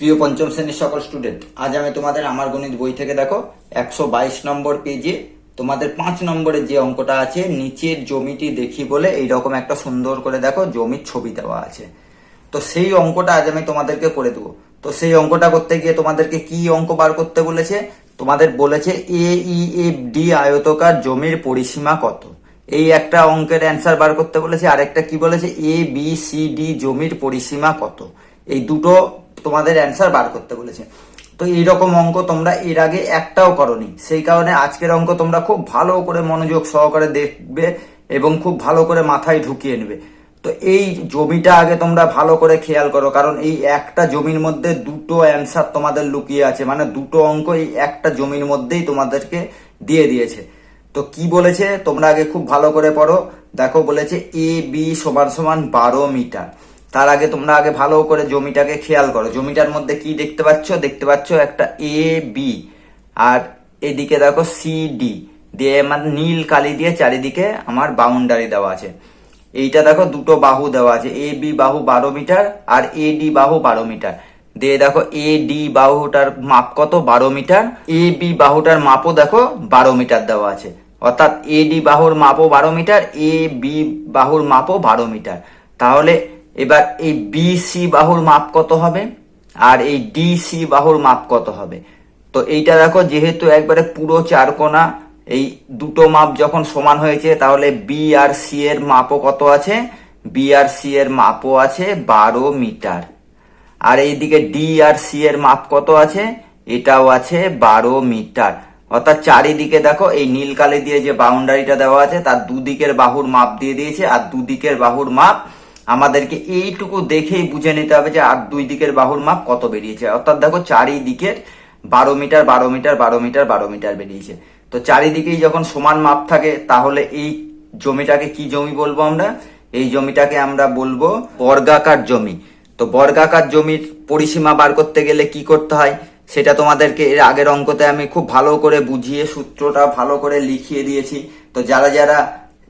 প্রিয় পঞ্চম শ্রেণির সকল স্টুডেন্ট আজ আমি তোমাদের আমার গণিত বই থেকে দেখো, একশো বাইশ নম্বর পেজে তোমাদের পাঁচ নম্বরের যে অঙ্কটা আছে, নিচের জমিটি দেখি বলে এইরকম একটা সুন্দর করে দেখো, জমির ছবি দেওয়া আছে। তো সেই অঙ্কটা আজ আমি তোমাদেরকে করে দেবো। তো সেই অঙ্কটা করতে গিয়ে তোমাদেরকে কি অঙ্ক বার করতে বলেছে? তোমাদের বলেছে এ ই এফ ডি আয়তকার জমির পরিসীমা কত? এই একটা অঙ্কের অ্যান্সার বার করতে বলেছে, আরেকটা কি বলেছে? এ বি সি ডি জমির পরিসীমা কত? এই দুটো তোমাদের অ্যান্সার বার করতে বলেছে। তো এইরকম অঙ্ক তোমরা এর আগে একটাও করনি। সেই কারণে আজকের অঙ্ক তোমরা খুব ভালো করে মনোযোগ সহকারে দেখবে এবং খুব ভালো করে মাথায় ঢুকিয়ে নেবে। তো এই জমিটা আগে তোমরা ভালো করে খেয়াল করো, কারণ এই একটা জমির মধ্যে দুটো অ্যান্সার তোমাদের লুকিয়ে আছে। মানে দুটো অঙ্ক এই একটা জমির মধ্যেই তোমাদেরকে দিয়ে দিয়েছে। তো কি বলেছে? তোমরা আগে খুব ভালো করে পড়ো। দেখো বলেছে এ বি সমান সমান বারো মিটার। তার আগে তোমরা আগে ভালো করে জমিটাকে খেয়াল করো। জমিটার মধ্যে কি দেখতে পাচ্ছ? দেখতে পাচ্ছ একটা এ বি আর এদিকে দেখো সি ডি দিয়ে আমার নীল কালি দিয়ে চারিদিকে আমার বাউন্ডারি দেওয়া আছে। এইটা দেখো দুটো বাহু দেওয়া আছে। এ বি বাহু বারো মিটার আর এ ডি বাহু বারো মিটার। দিয়ে দেখো এ ডি বাহুটার মাপ কত? বারো মিটার। এ বি বাহুটার মাপও দেখো বারো মিটার দেওয়া আছে। অর্থাৎ এ ডি বাহুর মাপও বারো মিটার এ বি বাহুর মাপও বারো মিটার। তাহলে এবার এই বি সি বাহুর মাপ কত হবে? আর এই ডি সি বাহুর মাপ কত হবে? তো এইটা দেখো, যেহেতু একবারে পুরো চারকোনা এই দুটো মাপ যখন সমান হয়েছে, তাহলে বি আর সি এর মাপও কত আছে? বি আর সি এর মাপও আছে বারো মিটার। আর এইদিকে ডি আর সি এর মাপ কত আছে? এটাও আছে বারো মিটার। অর্থাৎ চারিদিকে দেখো, এই নীল কালি দিয়ে যে বাউন্ডারিটা দেওয়া আছে, তার দুদিকের বাহুর মাপ দিয়ে দিয়েছে, আর দুদিকের বাহুর মাপ আমাদেরকে এইটুকু দেখেই বুঝে নিতে হবে যে আর দুই দিকের বাহুর মাপ কত বেরিয়েছে। অর্থাৎ দেখো চারিদিকের বারো মিটার বারো মিটার বারো মিটার বারো মিটার বেরিয়েছে। তো চারিদিকেই যখন সমান মাপ থাকে, তাহলে এই জমিটাকে কি জমি বলব আমরা? এই জমিটাকে আমরা বলব বর্গাকার জমি। তো বর্গাকার জমির পরিসীমা বার করতে গেলে কি করতে হয়? সেটা তোমাদেরকে এর আগের অঙ্কতে আমি খুব ভালো করে বুঝিয়ে সূত্রটা ভালো করে লিখিয়ে দিয়েছি। তো যারা যারা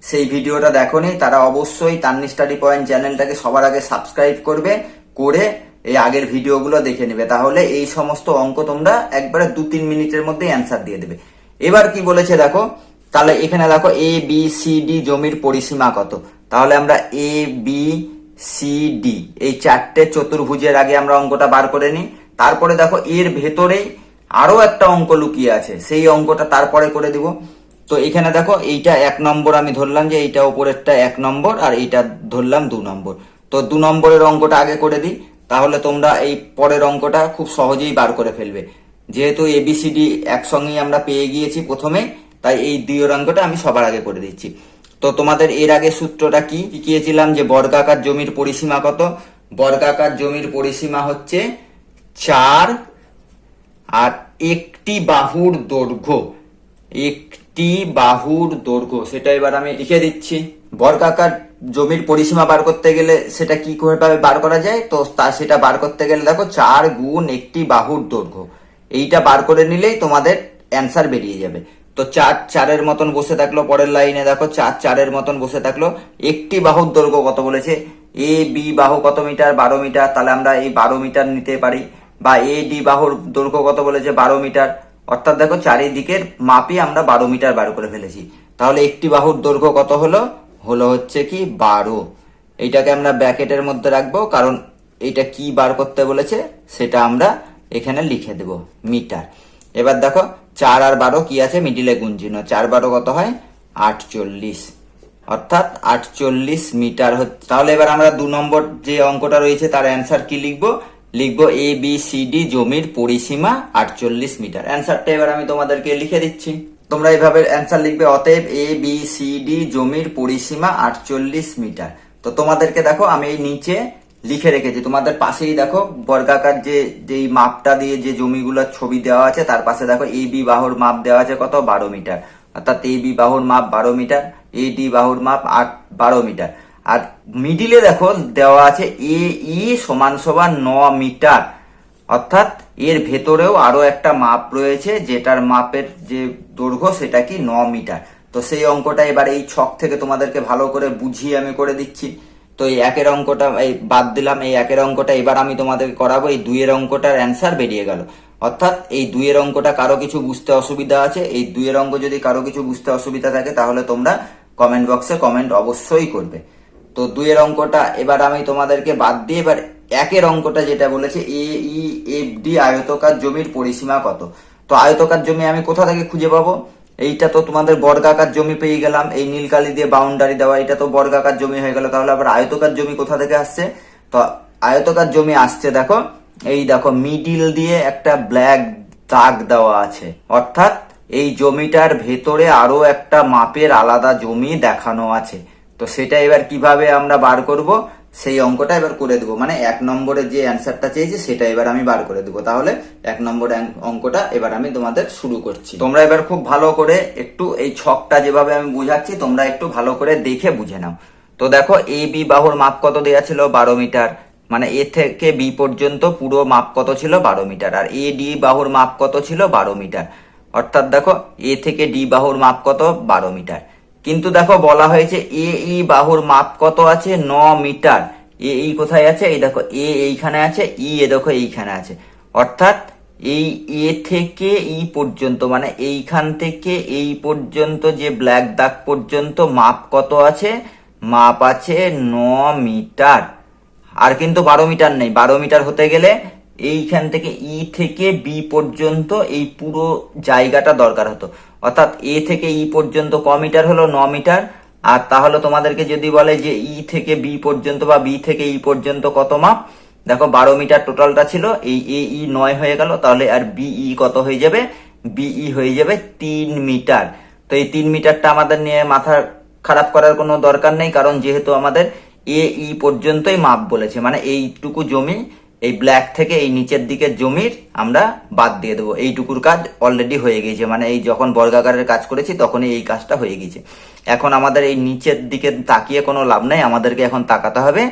সেই ভিডিওটা দেখোনি তারা অবশ্যই তান্নি স্টাডি পয়েন্ট চ্যানেলটাকে সবার আগে সাবস্ক্রাইব করবে, করে এই আগের ভিডিওগুলো দেখে নেবে। তাহলে এই সমস্ত অঙ্ক তোমরা একবারে দু তিন মিনিটের মধ্যে অ্যান্সার দিয়ে দেবে। এবার কি বলেছে দেখো, তাহলে এখানে দেখো এ বি সি ডি জমির পরিসীমা কত? তাহলে আমরা এ বি সি ডি এই চারটে চতুর্ভুজের আগে আমরা অঙ্কটা বার করে নিই। তারপরে দেখো এর ভেতরেই আরও একটা অঙ্ক লুকিয়ে আছে, সেই অঙ্কটা তারপরে করে দিব। তো এখানে দেখো, এইটা এক নম্বর আমি ধরলাম যে এইটা উপরেরটা এক নম্বর আর এইটা ধরলাম দু নম্বর। তো দু নম্বরের অঙ্কটা আগে করে দিই, তাহলে তোমরা এই পরের অঙ্কটা খুব সহজেই বার করে ফেলবে। যেহেতু এবিসিডি একসঙ্গেই আমরা পেয়ে গিয়েছি প্রথমে, তাই এই দ্বিতীয় অঙ্কটা আমি সবার আগে করে দিচ্ছি। তো তোমাদের এর আগে সূত্রটা কি শিখিয়েছিলাম যে বর্গাকার জমির পরিসীমা কত? বর্গাকার জমির পরিসীমা হচ্ছে চার আর একটি বাহুর দৈর্ঘ্য, একটি বাহুর দৈর্ঘ্য, সেটা এবার আমি লিখে দিচ্ছি। বর্গাকার জমির পরিসীমা বার করতে গেলে সেটা কি করে বার করা যায়? তো তা সেটা বার করতে গেলে দেখো, চার গুণ একটি বাহুর দৈর্ঘ্য। এইটা বার করে নিলেই তোমাদের অ্যান্সার বেরিয়ে যাবে। তো চার চারের মতন বসে থাকল পরের লাইনে, দেখো চার চারের মতন বসে থাকল। একটি বাহুর দৈর্ঘ্য কত বলেছে? এ, বি বাহু কত মিটার? বারো মিটার। তাহলে আমরা এই বারো মিটার নিতে পারি। বা এ ডি বাহুর দৈর্ঘ্য কত বলেছে? বারো মিটার। অর্থাৎ দেখো চারিদিকের মাপই আমরা বারো মিটার বার করে ফেলেছি। তাহলে একটি বাহুর দৈর্ঘ্য কত হলো? হলো হচ্ছে কি বারো। এইটাকে আমরা ব্যাকেটের মধ্যে রাখব, কারণ এইটা কি বার করতে বলেছে সেটা আমরা এখানে লিখে দেব, মিটার। এবার দেখো, চার আর বারো কি আছে? মিডিলে গুঞ্জিন চার বারো কত হয়? আটচল্লিশ। অর্থাৎ আটচল্লিশ মিটার হচ্ছে তাহলে এবার আমরা দু নম্বর যে অঙ্কটা রয়েছে তার অ্যান্সার কি লিখব? লিখব এ বি সি ডি জমির পরিসীমা আটচল্লিশ মিটার। অ্যান্সারটা এবার আমি তোমাদেরকে লিখে দিচ্ছি। তোমরা এইভাবে অ্যান্সার লিখবে, অতএব এ বি সি ডি জমির পরিসীমা আটচল্লিশ মিটার। তো তোমাদেরকে দেখো, আমি এই নিচে লিখে রেখেছি। তোমাদের পাশেই দেখো, বর্গাকার যে, যেই মাপটা দিয়ে যে জমিগুলোর ছবি দেওয়া আছে, তার পাশে দেখো এ বি বাহুর মাপ দেওয়া আছে কত? বারো মিটার। অর্থাৎ এ বি বাহুর মাপ বারো মিটার এ ডি বাহুর মাপ আট, বারো মিটার। আর মিডিলে দেখো, দেওয়া আছে এ, ই সমান সমান ন মিটার। অর্থাৎ এর ভেতরেও আরও একটা মাপ রয়েছে, যেটার মাপের যে দৈর্ঘ্য সেটা কি ন মিটার। তো সেই অঙ্কটা এবার এই ছক থেকে তোমাদেরকে ভালো করে বুঝিয়ে আমি করে দিচ্ছি। তো এই একের অঙ্কটা, এই বাদ দিলাম, এই একের অঙ্কটা এবার আমি তোমাদের করাবো, এই দুইয়ের অঙ্কটার অ্যান্সার বেরিয়ে গেল। অর্থাৎ এই দুইয়ের অঙ্কটা কারও কিছু বুঝতে অসুবিধা আছে, এই দুইয়ের অঙ্ক যদি কারও কিছু বুঝতে অসুবিধা থাকে, তাহলে তোমরা কমেন্ট বক্সে কমেন্ট অবশ্যই করবে। তো দুইয়ের অঙ্কটা এবার আমি তোমাদেরকে বাদ দিয়ে এবার একের অঙ্কটা যেটা বলেছে এ ই এফ ডি আয়তকার জমির পরিসীমা কত? তো আয়তকার জমি আমি কোথা থেকে খুঁজে পাবো? এইটা তো তোমাদের বর্গাকার জমি পেয়ে গেলাম, এই নীলকালি দিয়ে বাউন্ডারি দেওয়া এটা তো বর্গাকার জমি হয়ে গেল, তাহলে আবার আয়তকার জমি কোথা থেকে আসছে? তো আয়তকার জমি আসছে দেখো, এই দেখো মিডিল দিয়ে একটা ব্ল্যাক দাগ দেওয়া আছে, অর্থাৎ এই জমিটার ভেতরে আরও একটা মাপের আলাদা জমি দেখানো আছে। তো সেটা এবার কীভাবে আমরা বার করব, সেই অঙ্কটা এবার করে দেবো। মানে এক নম্বরে যে অ্যান্সারটা চেয়েছি, সেটা এবার আমি বার করে দেবো। তাহলে এক নম্বর অঙ্কটা এবার আমি তোমাদের শুরু করছি। তোমরা এবার খুব ভালো করে একটু এই ছকটা যেভাবে আমি বুঝাচ্ছি, তোমরা একটু ভালো করে দেখে বুঝে নাও। তো দেখো, এ, বি বাহুর মাপ কত দেওয়া ছিল? বারো মিটার। মানে এ থেকে বি পর্যন্ত পুরো মাপ কত ছিল? বারো মিটার। আর এ, ডি বাহুর মাপ কত ছিল? বারো মিটার। অর্থাৎ দেখো, এ থেকে ডি বাহুর মাপ কত? বারো মিটার। কিন্তু দেখো, বলা হয়েছে এ ই বাহুর মাপ কত আছে? ন মিটার। এ ই কোথায় আছে? এই দেখো, এ এইখানে আছে, ই এ দেখো এইখানে আছে। অর্থাৎ এই এ থেকে ই পর্যন্ত মানে এইখান থেকে এই পর্যন্ত, যে ব্ল্যাক দাগ পর্যন্ত মাপ কত আছে? মাপ আছে ন মিটার। আর কিন্তু বারো মিটার নেই। বারো মিটার হতে গেলে এইখান থেকে ই থেকে বি পর্যন্ত এই পুরো জায়গাটা দরকার হতো। অর্থাৎ এ থেকে ই পর্যন্ত ক মিটার হলো ন মিটার, আর তাহলে তোমাদেরকে যদি বলে যে ই থেকে বি পর্যন্ত বা বি থেকে ই পর্যন্ত কত মাপ, দেখো বারো মিটার টোটালটা ছিল, এই এ ই নয় হয়ে গেল, তাহলে আর বিই কত হয়ে যাবে? বিই হয়ে যাবে তিন মিটার। তো এই তিন মিটারটা আমাদের নিয়ে মাথা খারাপ করার কোনো দরকার নেই, কারণ যেহেতু আমাদের এ ই পর্যন্তই মাপ বলেছে মানে এইটুকু জমি এই ব্ল্যাক থেকে এই নিচের দিকের জমির আমরা বাদ দিয়ে দেবো। এইটুকুর কাজ অলরেডি হয়ে গেছে মানে এই যখন বর্গাকারের কাজ করেছি, তখনই এই কাজটা হয়ে গেছে এখন আমাদের এই নিচের দিকে তাকিয়ে কোনো লাভ নাই। আমাদেরকে এখন তাকাতে হবে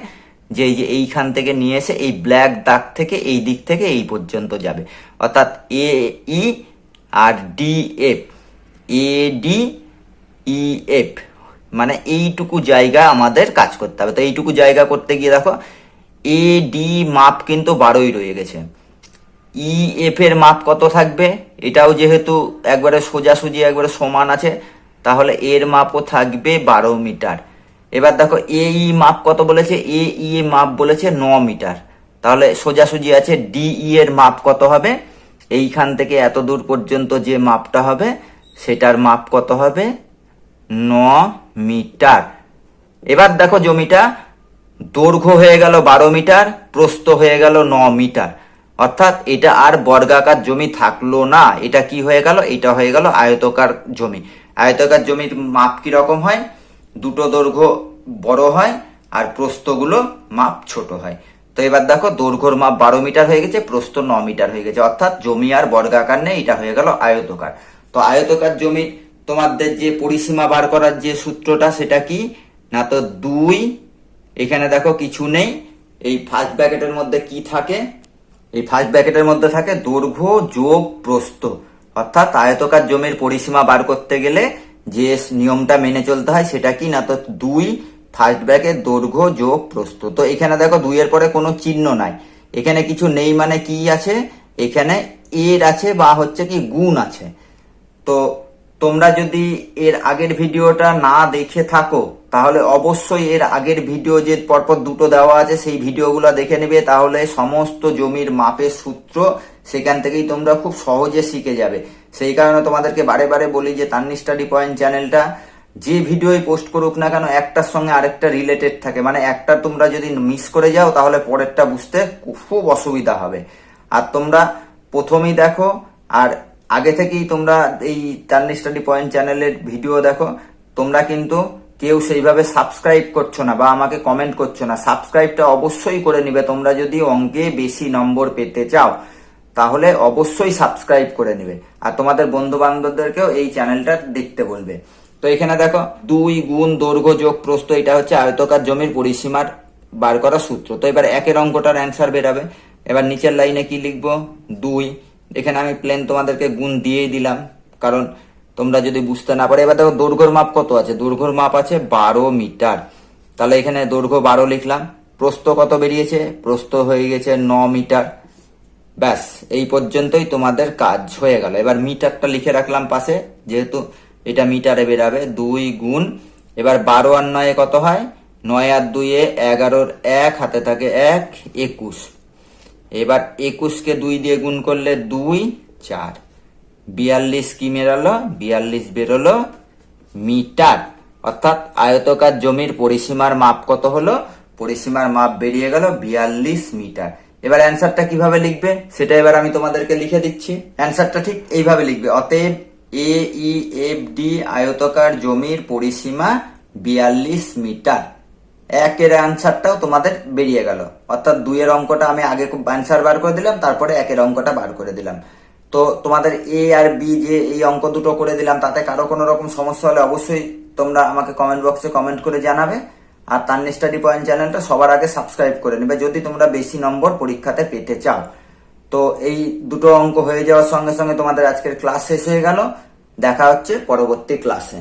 যে এই যে এইখান থেকে নিয়ে এসে এই ব্ল্যাক দাগ থেকে এই দিক থেকে এই পর্যন্ত যাবে। অর্থাৎ A E R D F A D E F মানে এইটুকু জায়গা আমাদের কাজ করতে হবে। তো এইটুকু জায়গা করতে গিয়ে দেখো এ ডি মাপ কিন্তু বারোই রয়ে গেছে। ই এফ এর মাপ কত থাকবে? এটাও যেহেতু একবারে সোজাসুজি, একবারে সমান আছে, তাহলে এর মাপও থাকবে বারো মিটার। এবার দেখো এ ই মাপ কত বলেছে? এ ই মাপ বলেছে ন মিটার। তাহলে সোজাসুজি আছে ডি ই এর মাপ কত হবে? এইখান থেকে এত দূর পর্যন্ত যে মাপটা হবে, সেটার মাপ কত হবে? ন মিটার। এবার দেখো জমিটা দৈর্ঘ্য হয়ে গেল বারো মিটার, প্রস্থ হয়ে গেল ন মিটার। অর্থাৎ এটা আর বর্গাকার জমি থাকল না। এটা কি হয়ে গেল? এটা হয়ে গেল আয়তকার জমি। আয়তকার জমির মাপ কি রকম হয়? দুটো দৈর্ঘ্য বড় হয় আর প্রস্থগুলো মাপ ছোট হয়। তো এবার দেখো, দৈর্ঘ্যর মাপ বারো মিটার হয়ে গেছে, প্রস্থ ন মিটার হয়ে গেছে। অর্থাৎ জমি আর বর্গাকার নেই, এটা হয়ে গেল আয়তকার। তো আয়তকার জমির তোমাদের যে পরিসীমা বার করার যে সূত্রটা, সেটা কি? না তো দুই এখানে দেখো কিছু নেই। এই ফার্স্ট ব্র্যাকেটের মধ্যে কি থাকে? এই ফার্স্ট ব্র্যাকেটের মধ্যে থাকে দৈর্ঘ্য, যোগ, প্রস্থ। অর্থাৎ আয়তকার জমির পরিসীমা বার করতে গেলে যে নিয়মটা মেনে চলতে হয় সেটা কি? না তো দুই ফার্স্ট ব্র্যাকেট দৈর্ঘ্য, যোগ, প্রস্থ। তো এখানে দেখো দুইয়ের পরে কোনো চিহ্ন নাই। এখানে কিছু নেই মানে কি আছে? এখানে এর আছে বা হচ্ছে কি গুণ আছে। তো তোমরা যদি এর আগের ভিডিওটা না দেখে থাকো তাহলে অবশ্যই এর আগের ভিডিও যে পরপর দুটো দেওয়া আছে, সেই ভিডিওগুলো দেখে নেবে। তাহলে সমস্ত জমির মাপের সূত্র সেখান থেকেই তোমরা খুব সহজে শিখে যাবে। সেই কারণে তোমাদেরকে বারে বারে বলি যে তান্নি স্টাডি পয়েন্ট চ্যানেলটা যে ভিডিওই পোস্ট করুক না কেন, একটার সঙ্গে আরেকটা রিলেটেড থাকে। মানে একটা তোমরা যদি মিস করে যাও, তাহলে পরেরটা বুঝতে খুব অসুবিধা হবে। আর তোমরা প্রথমেই দেখো, আর আগে থেকেই তোমরা এই চান্নি স্টাডি পয়েন্ট চ্যানেলের ভিডিও দেখো। তোমরা কিন্তু কেউ সেইভাবে সাবস্ক্রাইব করছ না বা আমাকে কমেন্ট করছ না সাবস্ক্রাইবটা অবশ্যই করে নিবে। তোমরা যদি অঙ্কে বেশি নম্বর পেতে চাও, তাহলে অবশ্যই সাবস্ক্রাইব করে নিবে। আর তোমাদের বন্ধু বান্ধবদেরকেও এই চ্যানেলটা দেখতে বলবে। তো এখানে দেখো, দুই গুণ দৈর্ঘ্য যোগ প্রস্থ, এটা হচ্ছে আয়তকার জমির পরিসীমার বার করা সূত্র। তো এবার একের অঙ্কটার অ্যান্সার বেরাবে। এবার নিচের লাইনে কি লিখব? দুই। এখানে আমি প্লেন তোমাদেরকে গুণ দিয়েই দিলাম, কারণ তোমরা যদি বুঝতে না পারো, এবার দেখো দৈর্ঘ্যর মাপ কত আছে? দৈর্ঘ্যর মাপ আছে বারো মিটার। তাহলে এখানে দৈর্ঘ্য বারো লিখলাম। প্রস্থ কত বেরিয়েছে? প্রস্থ হয়ে গেছে ন মিটার। ব্যাস, এই পর্যন্তই তোমাদের কাজ হয়ে গেল। এবার মিটারটা লিখে রাখলাম পাশে, যেহেতু এটা মিটারে বেরাবে, দুই গুণ। এবার বারো আর নয়ে কত হয়? নয় আর দুইয়ে এগারোর এক, হাতে থাকে এক, একুশ। এবার একুশকে দুই দিয়ে গুণ করলে দুই, চার। বিয়াল্লিশ কি বেরালো বিয়াল্লিশ বেরোলো। মিটার, অর্থাৎ আয়তকার জমির পরিসীমার মাপ কত হলো? পরিসীমার মাপ বেরিয়ে গেল বিয়াল্লিশ মিটার। এবার অ্যান্সারটা কীভাবে লিখবে? সেটা এবার আমি তোমাদেরকে লিখে দিচ্ছি। অ্যান্সারটা ঠিক এইভাবে লিখবে। অতএব এ ই এফ ডি আয়তকার জমির পরিসীমা বিয়াল্লিশ মিটার। একের অ্যান্সারটাও তোমাদের বেরিয়ে গেল। অর্থাৎ দুইয়ের অঙ্কটা আমি আগে অ্যান্সার বার করে দিলাম, তারপরে একের অঙ্কটা বার করে দিলাম। তো তোমাদের এ আর বি যে এই অঙ্ক দুটো করে দিলাম, তাতে কারও কোনো রকম সমস্যা হলে অবশ্যই তোমরা আমাকে কমেন্ট বক্সে কমেন্ট করে জানাবে। আর তার স্টাডি পয়েন্ট চ্যানেলটা সবার আগে সাবস্ক্রাইব করে নেবে, যদি তোমরা বেশি নম্বর পরীক্ষাতে পেতে চাও। তো এই দুটো অঙ্ক হয়ে যাওয়ার সঙ্গে সঙ্গে তোমাদের আজকের ক্লাস শেষ হয়ে গেল। দেখা হচ্ছে পরবর্তী ক্লাসে